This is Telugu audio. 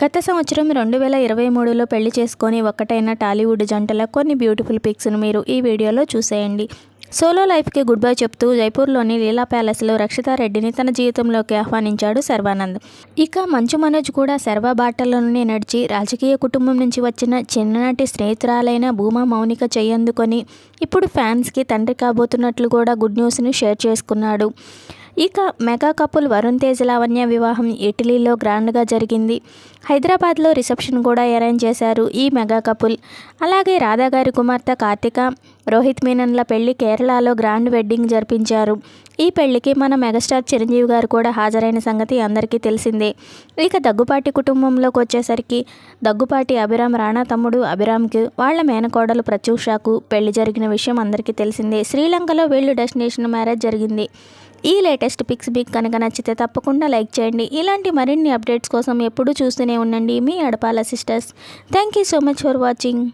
గత సంవత్సరం రెండు వేల ఇరవై మూడులో పెళ్ళి చేసుకొని ఒక్కటైన టాలీవుడ్ జంటల కొన్ని బ్యూటిఫుల్ పిక్స్ను మీరు ఈ వీడియోలో చూసేయండి. సోలో లైఫ్కి గుడ్ బై చెప్తూ జైపూర్లోని లీలా ప్యాలెస్లో రక్షితారెడ్డిని తన జీవితంలోకి ఆహ్వానించాడు శర్వానంద్. ఇక మంచు మనోజ్ కూడా శర్వా బాటలోనే నడిచి రాజకీయ కుటుంబం నుంచి వచ్చిన చిన్ననాటి స్నేహితురాలైన భూమా మౌనిక చేయందుకొని ఇప్పుడు ఫ్యాన్స్కి తండ్రి కాబోతున్నట్లు కూడా గుడ్ న్యూస్ని షేర్ చేసుకున్నాడు. ఇక మెగా కపుల్ వరుణ్ తేజ్ లావణ్య వివాహం ఇటలీలో గ్రాండ్గా జరిగింది. హైదరాబాద్లో రిసెప్షన్ కూడా అరేంజ్ చేశారు ఈ మెగా కపుల్. అలాగే రాధా గారి కుమార్తె కార్తిక రోహిత్ మీనన్ల పెళ్ళి కేరళలో గ్రాండ్ వెడ్డింగ్ జరిపించారు. ఈ పెళ్ళికి మన మెగాస్టార్ చిరంజీవి గారు కూడా హాజరైన సంగతి అందరికీ తెలిసిందే. ఇక దగ్గుపాటి కుటుంబంలోకి వచ్చేసరికి దగ్గుపాటి అభిరామ్ రాణా తమ్ముడు అభిరామ్కి వాళ్ళ మేనకోడలు ప్రత్యూషకు పెళ్ళి జరిగిన విషయం అందరికీ తెలిసిందే. శ్రీలంకలో వీళ్ళు డెస్టినేషన్ మ్యారేజ్ జరిగింది. ఈ లేటెస్ట్ పిక్స్ బిక్ కనుక నచ్చితే తప్పకుండా లైక్ చేయండి. ఇలాంటి మరిన్ని అప్డేట్స్ కోసం ఎప్పుడూ చూస్తూనే ఉండండి. మీ Adapala sisters. Thank you so much for watching.